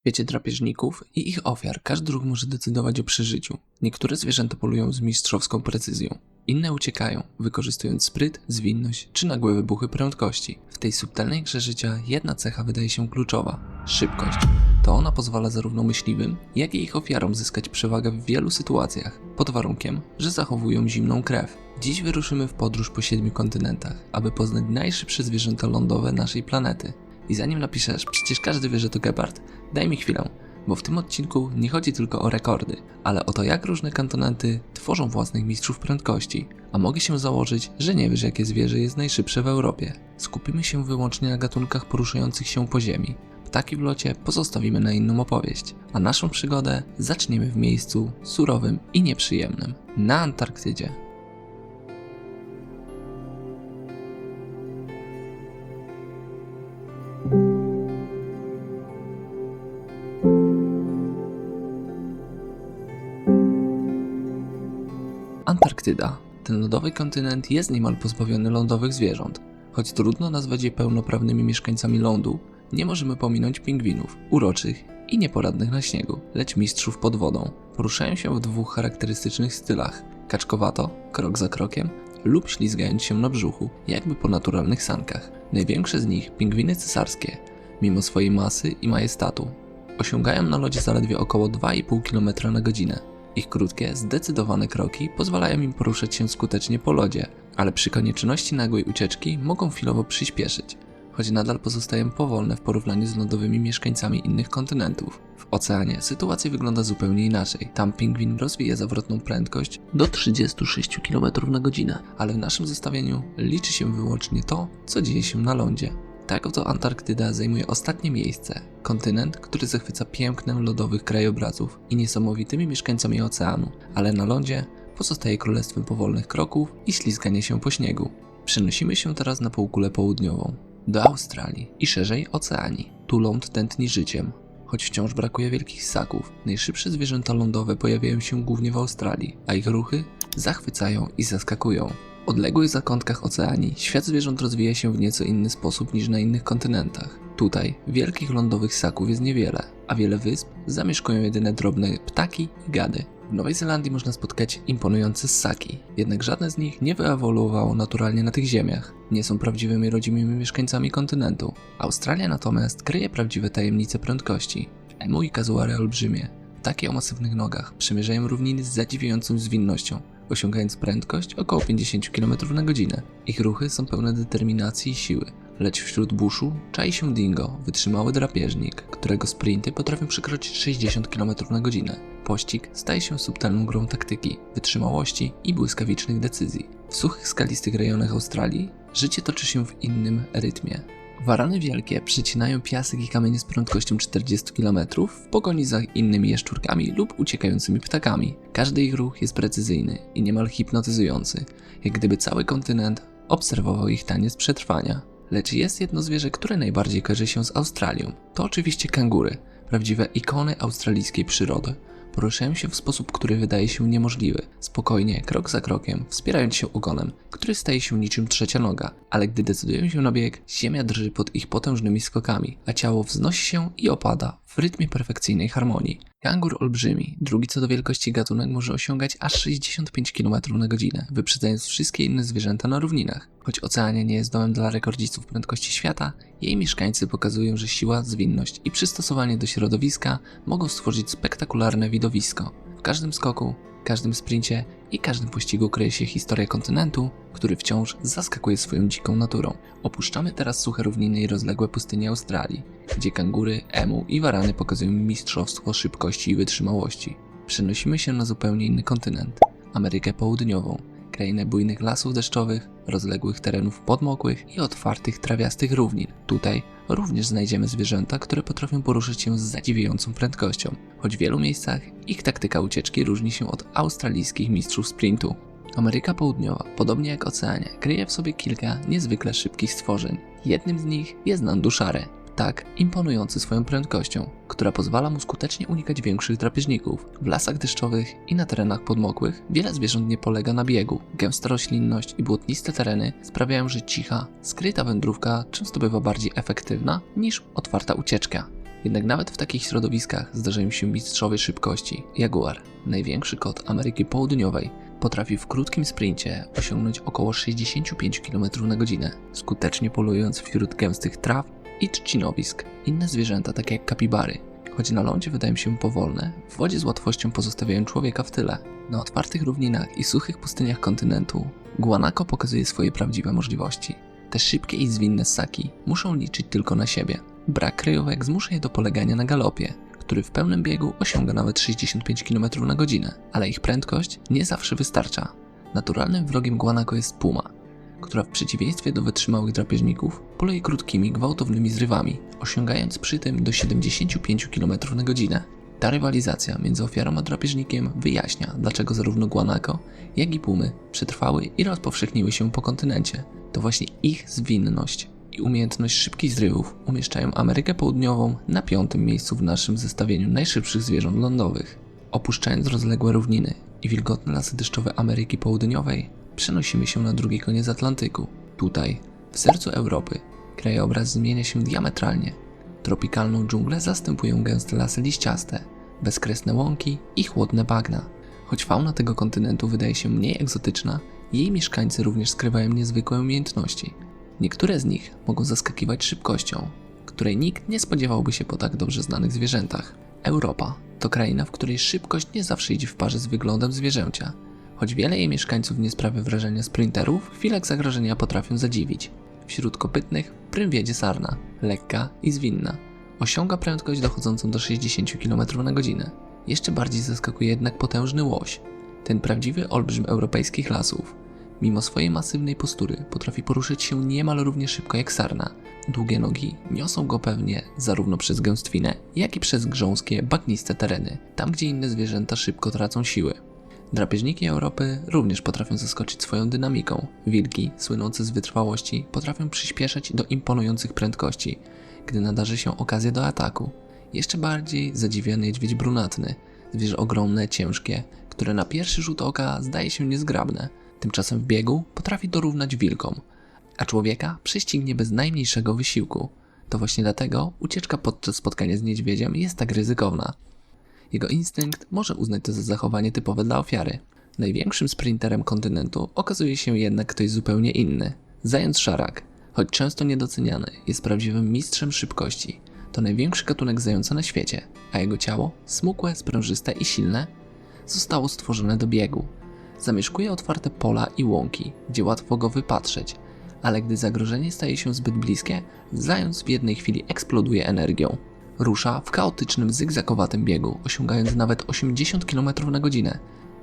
świecie drapieżników i ich ofiar każdy ruch może decydować o przeżyciu. Niektóre zwierzęta polują z mistrzowską precyzją, inne uciekają, wykorzystując spryt, zwinność czy nagłe wybuchy prędkości. W tej subtelnej grze życia jedna cecha wydaje się kluczowa szybkość. To ona pozwala zarówno myśliwym, jak i ich ofiarom zyskać przewagę w wielu sytuacjach, pod warunkiem, że zachowują zimną krew. Dziś wyruszymy w podróż po siedmiu kontynentach, aby poznać najszybsze zwierzęta lądowe naszej planety. I zanim napiszesz, przecież każdy wie, że to gepard, daj mi chwilę, bo w tym odcinku nie chodzi tylko o rekordy, ale o to, jak różne kontynenty tworzą własnych mistrzów prędkości. A mogę się założyć, że nie wiesz, jakie zwierzę jest najszybsze w Europie. Skupimy się wyłącznie na gatunkach poruszających się po ziemi. Ptaki w locie pozostawimy na inną opowieść, a naszą przygodę zaczniemy w miejscu surowym i nieprzyjemnym na Antarktydzie. Antarktyda. Ten lodowy kontynent jest niemal pozbawiony lądowych zwierząt. Choć trudno nazwać je pełnoprawnymi mieszkańcami lądu, nie możemy pominąć pingwinów, uroczych i nieporadnych na śniegu, lecz mistrzów pod wodą. Poruszają się w dwóch charakterystycznych stylach: kaczkowato, krok za krokiem, lub ślizgając się na brzuchu, jakby po naturalnych sankach. Największe z nich, pingwiny cesarskie, mimo swojej masy i majestatu, osiągają na lodzie zaledwie około 2,5 km na godzinę. Ich krótkie, zdecydowane kroki pozwalają im poruszać się skutecznie po lodzie, ale przy konieczności nagłej ucieczki mogą chwilowo przyspieszyć, choć nadal pozostają powolne w porównaniu z lądowymi mieszkańcami innych kontynentów. W oceanie sytuacja wygląda zupełnie inaczej. Tam pingwin rozwija zawrotną prędkość do 36 km na godzinę, ale w naszym zestawieniu liczy się wyłącznie to, co dzieje się na lądzie. Tak oto Antarktyda zajmuje ostatnie miejsce. Kontynent, który zachwyca pięknem lodowych krajobrazów i niesamowitymi mieszkańcami oceanu, ale na lądzie pozostaje królestwem powolnych kroków i ślizgania się po śniegu. Przenosimy się teraz na półkulę południową, do Australii i szerzej Oceanii. Tu ląd tętni życiem. Choć wciąż brakuje wielkich ssaków, najszybsze zwierzęta lądowe pojawiają się głównie w Australii, a ich ruchy zachwycają i zaskakują. Odległych zakątkach oceanii świat zwierząt rozwija się w nieco inny sposób niż na innych kontynentach. Tutaj wielkich lądowych ssaków jest niewiele, a wiele wysp zamieszkują jedyne drobne ptaki i gady. W Nowej Zelandii można spotkać imponujące ssaki, jednak żadne z nich nie wyewoluowało naturalnie na tych ziemiach. Nie są prawdziwymi rodzimymi mieszkańcami kontynentu. Australia natomiast kryje prawdziwe tajemnice prędkości. Emu i kazuary olbrzymie, ptaki o masywnych nogach, przemierzają równiny z zadziwiającą zwinnością, osiągając prędkość około 50 km na godzinę. Ich ruchy są pełne determinacji i siły, lecz wśród buszu czai się dingo, wytrzymały drapieżnik, którego sprinty potrafią przekroczyć 60 km na godzinę. Pościg staje się subtelną grą taktyki, wytrzymałości i błyskawicznych decyzji. W suchych, skalistych rejonach Australii życie toczy się w innym rytmie. Warany wielkie przycinają piasek i kamienie z prędkością 40 km w pogoni za innymi jaszczurkami lub uciekającymi ptakami. Każdy ich ruch jest precyzyjny i niemal hipnotyzujący, jak gdyby cały kontynent obserwował ich taniec przetrwania. Lecz jest jedno zwierzę, które najbardziej kojarzy się z Australią. To oczywiście kangury, prawdziwe ikony australijskiej przyrody. Poruszają się w sposób, który wydaje się niemożliwy. Spokojnie, krok za krokiem, wspierając się ogonem, który staje się niczym trzecia noga. Ale gdy decydują się na bieg, ziemia drży pod ich potężnymi skokami, a ciało wznosi się i opada w rytmie perfekcyjnej harmonii. Kangur olbrzymi, drugi co do wielkości gatunek może osiągać aż 65 km na godzinę, wyprzedzając wszystkie inne zwierzęta na równinach. Choć Oceania nie jest domem dla rekordzistów prędkości świata, jej mieszkańcy pokazują, że siła, zwinność i przystosowanie do środowiska mogą stworzyć spektakularne widowisko. W każdym skoku, każdym sprincie i każdym pościgu kryje się historia kontynentu, który wciąż zaskakuje swoją dziką naturą. Opuszczamy teraz suche równiny i rozległe pustynie Australii, gdzie kangury, emu i warany pokazują mistrzostwo szybkości i wytrzymałości. Przenosimy się na zupełnie inny kontynent Amerykę Południową, krainę bujnych lasów deszczowych, rozległych terenów podmokłych i otwartych trawiastych równin. Tutaj również znajdziemy zwierzęta, które potrafią poruszać się z zadziwiającą prędkością, choć w wielu miejscach ich taktyka ucieczki różni się od australijskich mistrzów sprintu. Ameryka Południowa, podobnie jak Oceania, kryje w sobie kilka niezwykle szybkich stworzeń. Jednym z nich jest Nandushare, ptak imponujący swoją prędkością, która pozwala mu skutecznie unikać większych drapieżników. W lasach deszczowych i na terenach podmokłych wiele zwierząt nie polega na biegu. Gęsta roślinność i błotniste tereny sprawiają, że cicha, skryta wędrówka często bywa bardziej efektywna niż otwarta ucieczka. Jednak nawet w takich środowiskach zdarzają się mistrzowie szybkości. Jaguar, największy kot Ameryki Południowej, potrafi w krótkim sprincie osiągnąć około 65 km na godzinę, skutecznie polując wśród gęstych traw i trzcinowisk. Inne zwierzęta, takie jak kapibary, choć na lądzie wydają się powolne, w wodzie z łatwością pozostawiają człowieka w tyle. Na otwartych równinach i suchych pustyniach kontynentu guanako pokazuje swoje prawdziwe możliwości. Te szybkie i zwinne ssaki muszą liczyć tylko na siebie. Brak kryjówek zmusza je do polegania na galopie, który w pełnym biegu osiąga nawet 65 km na godzinę, ale ich prędkość nie zawsze wystarcza. Naturalnym wrogiem guanako jest puma, która w przeciwieństwie do wytrzymałych drapieżników poluje krótkimi, gwałtownymi zrywami, osiągając przy tym do 75 km na godzinę. Ta rywalizacja między ofiarą a drapieżnikiem wyjaśnia, dlaczego zarówno guanako, jak i pumy przetrwały i rozpowszechniły się po kontynencie. To właśnie ich zwinność i umiejętność szybkich zrywów umieszczają Amerykę Południową na piątym miejscu w naszym zestawieniu najszybszych zwierząt lądowych. Opuszczając rozległe równiny i wilgotne lasy deszczowe Ameryki Południowej, przenosimy się na drugi koniec Atlantyku. Tutaj, w sercu Europy, krajobraz zmienia się diametralnie. Tropikalną dżunglę zastępują gęste lasy liściaste, bezkresne łąki i chłodne bagna. Choć fauna tego kontynentu wydaje się mniej egzotyczna, jej mieszkańcy również skrywają niezwykłe umiejętności. Niektóre z nich mogą zaskakiwać szybkością, której nikt nie spodziewałby się po tak dobrze znanych zwierzętach. Europa to kraina, w której szybkość nie zawsze idzie w parze z wyglądem zwierzęcia. Choć wiele jej mieszkańców nie sprawia wrażenia sprinterów, w chwilach zagrożenia potrafią zadziwić. Wśród kopytnych prym wiedzie sarna, lekka i zwinna. Osiąga prędkość dochodzącą do 60 km na godzinę. Jeszcze bardziej zaskakuje jednak potężny łoś. Ten prawdziwy olbrzym europejskich lasów. Mimo swojej masywnej postury potrafi poruszyć się niemal równie szybko jak sarna. Długie nogi niosą go pewnie zarówno przez gęstwinę, jak i przez grząskie, bagniste tereny, tam gdzie inne zwierzęta szybko tracą siły. Drapieżniki Europy również potrafią zaskoczyć swoją dynamiką. Wilki, słynące z wytrwałości, potrafią przyspieszać do imponujących prędkości, gdy nadarzy się okazja do ataku. Jeszcze bardziej zadziwia niedźwiedź brunatny, zwierzę ogromne, ciężkie, które na pierwszy rzut oka zdaje się niezgrabne. Tymczasem w biegu potrafi dorównać wilkom, a człowieka prześcignie bez najmniejszego wysiłku. To właśnie dlatego ucieczka podczas spotkania z niedźwiedziem jest tak ryzykowna. Jego instynkt może uznać to za zachowanie typowe dla ofiary. Największym sprinterem kontynentu okazuje się jednak ktoś zupełnie inny. Zając szarak, choć często niedoceniany, jest prawdziwym mistrzem szybkości. To największy gatunek zająca na świecie, a jego ciało, smukłe, sprężyste i silne, zostało stworzone do biegu. Zamieszkuje otwarte pola i łąki, gdzie łatwo go wypatrzeć, ale gdy zagrożenie staje się zbyt bliskie, zając w jednej chwili eksploduje energią. Rusza w chaotycznym, zygzakowatym biegu, osiągając nawet 80 km na godzinę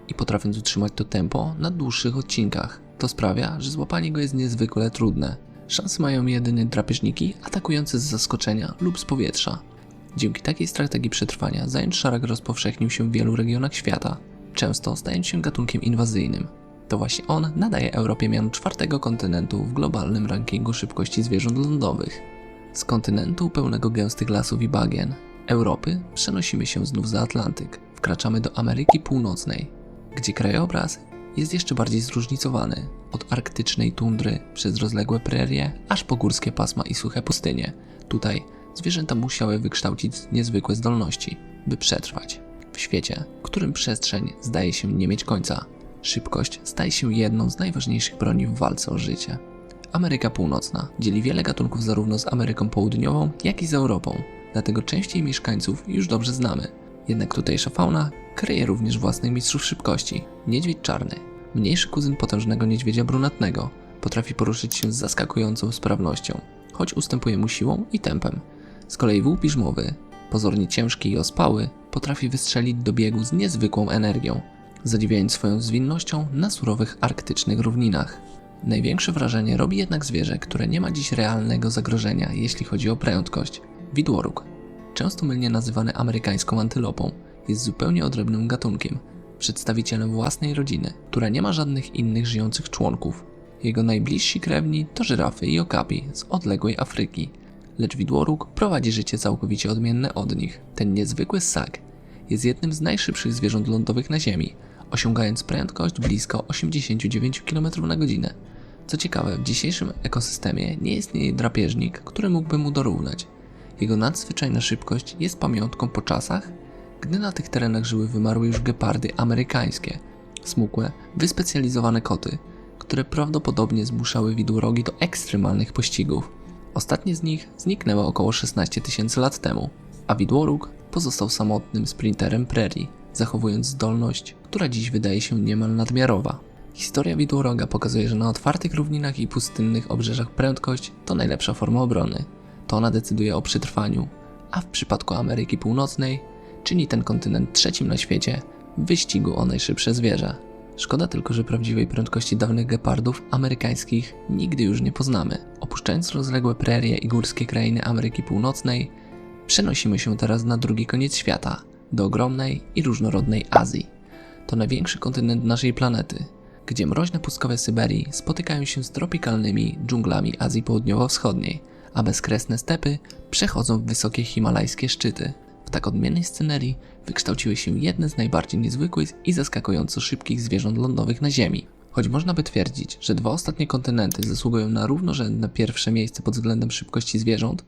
i potrafiąc utrzymać to tempo na dłuższych odcinkach. To sprawia, że złapanie go jest niezwykle trudne. Szanse mają jedynie drapieżniki atakujące z zaskoczenia lub z powietrza. Dzięki takiej strategii przetrwania zając szarak rozpowszechnił się w wielu regionach świata, często stając się gatunkiem inwazyjnym. To właśnie on nadaje Europie miano czwartego kontynentu w globalnym rankingu szybkości zwierząt lądowych. Z kontynentu pełnego gęstych lasów i bagien, Europy, przenosimy się znów za Atlantyk. Wkraczamy do Ameryki Północnej, gdzie krajobraz jest jeszcze bardziej zróżnicowany. Od arktycznej tundry przez rozległe prerie, aż po górskie pasma i suche pustynie. Tutaj zwierzęta musiały wykształcić niezwykłe zdolności, by przetrwać. W świecie, którym przestrzeń zdaje się nie mieć końca, szybkość staje się jedną z najważniejszych broni w walce o życie. Ameryka Północna dzieli wiele gatunków zarówno z Ameryką Południową, jak i z Europą, dlatego częściej mieszkańców już dobrze znamy. Jednak tutejsza fauna kryje również własnych mistrzów szybkości. Niedźwiedź czarny, mniejszy kuzyn potężnego niedźwiedzia brunatnego, potrafi poruszyć się z zaskakującą sprawnością, choć ustępuje mu siłą i tempem. Z kolei wół piżmowy, pozornie ciężki i ospały, potrafi wystrzelić do biegu z niezwykłą energią, zadziwiając swoją zwinnością na surowych arktycznych równinach. Największe wrażenie robi jednak zwierzę, które nie ma dziś realnego zagrożenia, jeśli chodzi o prędkość. Widłoróg, często mylnie nazywany amerykańską antylopą, jest zupełnie odrębnym gatunkiem, przedstawicielem własnej rodziny, która nie ma żadnych innych żyjących członków. Jego najbliżsi krewni to żyrafy i okapi z odległej Afryki, lecz widłoróg prowadzi życie całkowicie odmienne od nich. Ten niezwykły ssak jest jednym z najszybszych zwierząt lądowych na Ziemi, osiągając prędkość blisko 89 km na godzinę. Co ciekawe, w dzisiejszym ekosystemie nie istnieje drapieżnik, który mógłby mu dorównać. Jego nadzwyczajna szybkość jest pamiątką po czasach, gdy na tych terenach żyły wymarłe już gepardy amerykańskie, smukłe, wyspecjalizowane koty, które prawdopodobnie zmuszały widłorogi do ekstremalnych pościgów. Ostatnie z nich zniknęły około 16 tysięcy lat temu, a widłoróg pozostał samotnym sprinterem prerii, zachowując zdolność, która dziś wydaje się niemal nadmiarowa. Historia widłoroga pokazuje, że na otwartych równinach i pustynnych obrzeżach prędkość to najlepsza forma obrony. To ona decyduje o przetrwaniu, a w przypadku Ameryki Północnej czyni ten kontynent trzecim na świecie w wyścigu o najszybsze zwierzę. Szkoda tylko, że prawdziwej prędkości dawnych gepardów amerykańskich nigdy już nie poznamy. Opuszczając rozległe prerie i górskie krainy Ameryki Północnej, przenosimy się teraz na drugi koniec świata, do ogromnej i różnorodnej Azji. To największy kontynent naszej planety, gdzie mroźne pustkowie Syberii spotykają się z tropikalnymi dżunglami Azji Południowo-Wschodniej, a bezkresne stepy przechodzą w wysokie himalajskie szczyty. W tak odmiennej scenerii wykształciły się jedne z najbardziej niezwykłych i zaskakująco szybkich zwierząt lądowych na Ziemi. Choć można by twierdzić, że dwa ostatnie kontynenty zasługują na równorzędne pierwsze miejsce pod względem szybkości zwierząt,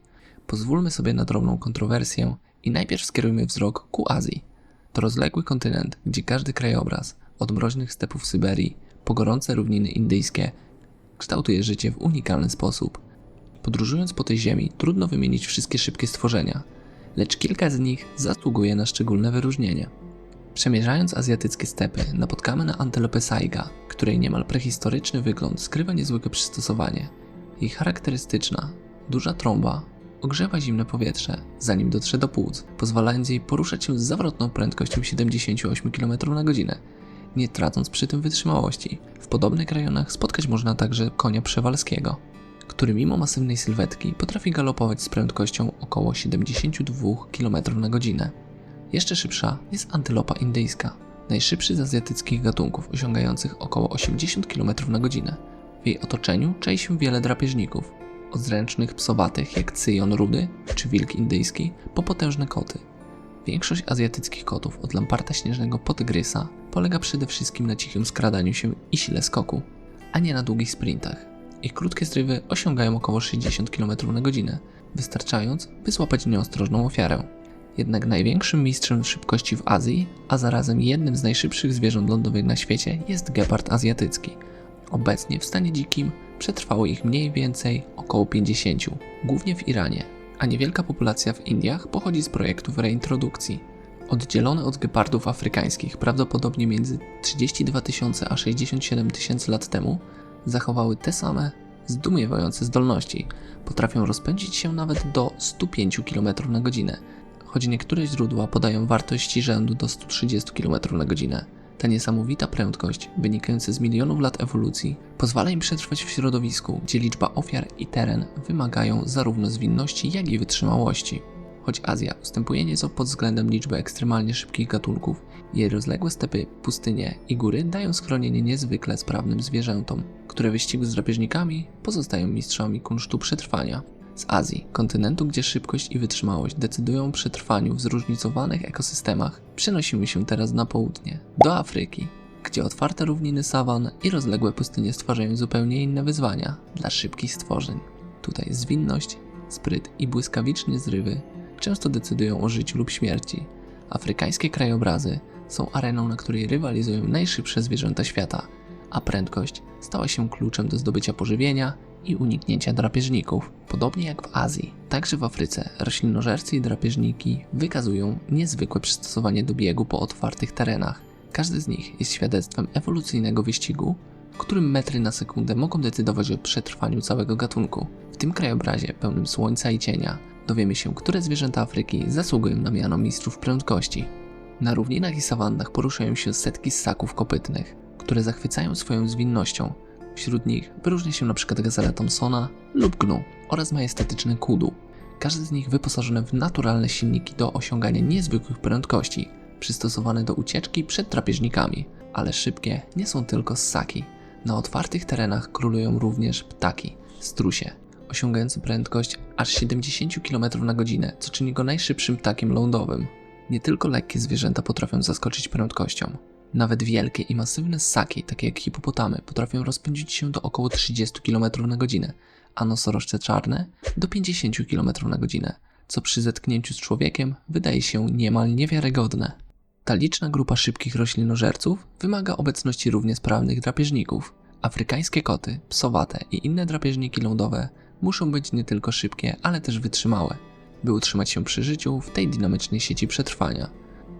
pozwólmy sobie na drobną kontrowersję i najpierw skierujmy wzrok ku Azji. To rozległy kontynent, gdzie każdy krajobraz, od mroźnych stepów Syberii po gorące równiny indyjskie, kształtuje życie w unikalny sposób. Podróżując po tej ziemi, trudno wymienić wszystkie szybkie stworzenia, lecz kilka z nich zasługuje na szczególne wyróżnienie. Przemierzając azjatyckie stepy, napotkamy na antylopę saiga, której niemal prehistoryczny wygląd skrywa niezwykłe przystosowanie. Jej charakterystyczna, duża trąba ogrzewa zimne powietrze, zanim dotrze do płuc, pozwalając jej poruszać się z zawrotną prędkością 78 km na godzinę, nie tracąc przy tym wytrzymałości. W podobnych rejonach spotkać można także konia przewalskiego, który mimo masywnej sylwetki potrafi galopować z prędkością około 72 km na godzinę. Jeszcze szybsza jest antylopa indyjska, najszybszy z azjatyckich gatunków, osiągających około 80 km na godzinę. W jej otoczeniu czai się wiele drapieżników, od zręcznych psowatych jak cyjon rudy czy wilk indyjski, po potężne koty. Większość azjatyckich kotów, od lamparta śnieżnego po tygrysa, polega przede wszystkim na cichym skradaniu się i sile skoku, a nie na długich sprintach. Ich krótkie zrywy osiągają około 60 km na godzinę, wystarczając, by złapać nieostrożną ofiarę. Jednak największym mistrzem szybkości w Azji, a zarazem jednym z najszybszych zwierząt lądowych na świecie jest gepard azjatycki. Obecnie w stanie dzikim przetrwało ich mniej więcej około 50, głównie w Iranie, a niewielka populacja w Indiach pochodzi z projektów reintrodukcji. Oddzielone od gepardów afrykańskich prawdopodobnie między 32 tysiące a 67 tysięcy lat temu, zachowały te same zdumiewające zdolności. Potrafią rozpędzić się nawet do 105 km na godzinę, choć niektóre źródła podają wartości rzędu do 130 km na godzinę. Ta niesamowita prędkość, wynikająca z milionów lat ewolucji, pozwala im przetrwać w środowisku, gdzie liczba ofiar i teren wymagają zarówno zwinności, jak i wytrzymałości. Choć Azja ustępuje nieco pod względem liczby ekstremalnie szybkich gatunków, jej rozległe stepy, pustynie i góry dają schronienie niezwykle sprawnym zwierzętom, które w wyścigu z drapieżnikami pozostają mistrzami kunsztu przetrwania. Z Azji, kontynentu, gdzie szybkość i wytrzymałość decydują o przetrwaniu w zróżnicowanych ekosystemach, przenosimy się teraz na południe, do Afryki, gdzie otwarte równiny sawan i rozległe pustynie stwarzają zupełnie inne wyzwania dla szybkich stworzeń. Tutaj zwinność, spryt i błyskawiczne zrywy często decydują o życiu lub śmierci. Afrykańskie krajobrazy są areną, na której rywalizują najszybsze zwierzęta świata, a prędkość stała się kluczem do zdobycia pożywienia i uniknięcia drapieżników. Podobnie jak w Azji, także w Afryce roślinożercy i drapieżniki wykazują niezwykłe przystosowanie do biegu po otwartych terenach. Każdy z nich jest świadectwem ewolucyjnego wyścigu, w którym metry na sekundę mogą decydować o przetrwaniu całego gatunku. W tym krajobrazie, pełnym słońca i cienia, dowiemy się, które zwierzęta Afryki zasługują na miano mistrzów prędkości. Na równinach i sawannach poruszają się setki ssaków kopytnych, które zachwycają swoją zwinnością. Wśród nich wyróżnia się np. gazela Thompsona lub gnu oraz majestatyczny kudu. Każdy z nich wyposażony w naturalne silniki do osiągania niezwykłych prędkości, przystosowane do ucieczki przed drapieżnikami. Ale szybkie nie są tylko ssaki. Na otwartych terenach królują również ptaki, strusie, osiągający prędkość aż 70 km na godzinę, co czyni go najszybszym ptakiem lądowym. Nie tylko lekkie zwierzęta potrafią zaskoczyć prędkością. Nawet wielkie i masywne ssaki, takie jak hipopotamy, potrafią rozpędzić się do około 30 km na godzinę, a nosorożce czarne do 50 km na godzinę. co przy zetknięciu z człowiekiem wydaje się niemal niewiarygodne. Ta liczna grupa szybkich roślinożerców wymaga obecności równie sprawnych drapieżników. Afrykańskie koty, psowate i inne drapieżniki lądowe muszą być nie tylko szybkie, ale też wytrzymałe, by utrzymać się przy życiu w tej dynamicznej sieci przetrwania.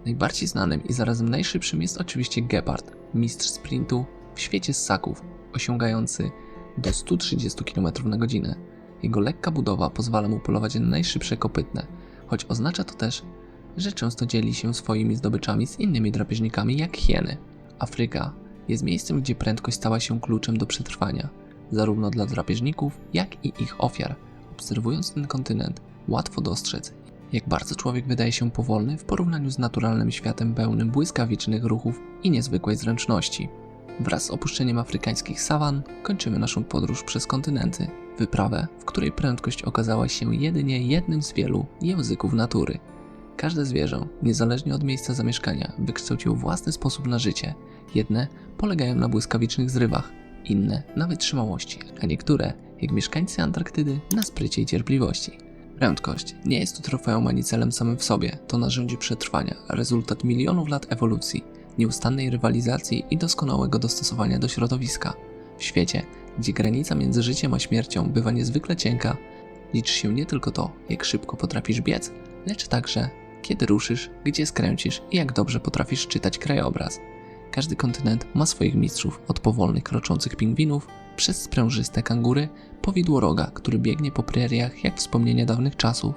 Najbardziej znanym i zarazem najszybszym jest oczywiście gepard, mistrz sprintu w świecie ssaków, osiągający do 130 km na godzinę. Jego lekka budowa pozwala mu polować na najszybsze kopytne, choć oznacza to też, że często dzieli się swoimi zdobyczami z innymi drapieżnikami jak hieny. Afryka jest miejscem, gdzie prędkość stała się kluczem do przetrwania, zarówno dla drapieżników, jak i ich ofiar. Obserwując ten kontynent, łatwo dostrzec, jak bardzo człowiek wydaje się powolny w porównaniu z naturalnym światem pełnym błyskawicznych ruchów i niezwykłej zręczności. Wraz z opuszczeniem afrykańskich sawan kończymy naszą podróż przez kontynenty, wyprawę, w której prędkość okazała się jedynie jednym z wielu języków natury. Każde zwierzę, niezależnie od miejsca zamieszkania, wykształciło własny sposób na życie. Jedne polegają na błyskawicznych zrywach, inne na wytrzymałości, a niektóre, jak mieszkańcy Antarktydy, na sprycie i cierpliwości. Prędkość nie jest to trofeum ani celem samym w sobie, to narzędzie przetrwania, rezultat milionów lat ewolucji, nieustannej rywalizacji i doskonałego dostosowania do środowiska. W świecie, gdzie granica między życiem a śmiercią bywa niezwykle cienka, liczy się nie tylko to, jak szybko potrafisz biec, lecz także kiedy ruszysz, gdzie skręcisz i jak dobrze potrafisz czytać krajobraz. Każdy kontynent ma swoich mistrzów, od powolnych kroczących pingwinów, przez sprężyste kangury, po widłoroga, który biegnie po preriach jak wspomnienia dawnych czasów.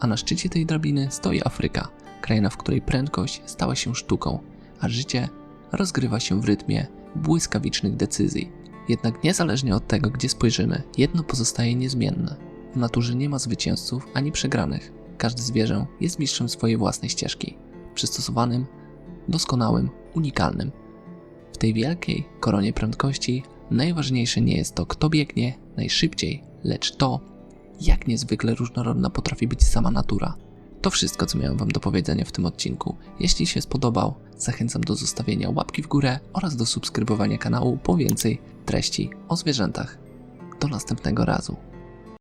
A na szczycie tej drabiny stoi Afryka, kraina, w której prędkość stała się sztuką, a życie rozgrywa się w rytmie błyskawicznych decyzji. Jednak niezależnie od tego, gdzie spojrzymy, jedno pozostaje niezmienne. W naturze nie ma zwycięzców ani przegranych. Każde zwierzę jest mistrzem swojej własnej ścieżki, przystosowanym, doskonałym, unikalnym. W tej wielkiej koronie prędkości najważniejsze nie jest to, kto biegnie najszybciej, lecz to, jak niezwykle różnorodna potrafi być sama natura. To wszystko, co miałem Wam do powiedzenia w tym odcinku. Jeśli się spodobał, zachęcam do zostawienia łapki w górę oraz do subskrybowania kanału po więcej treści o zwierzętach. Do następnego razu.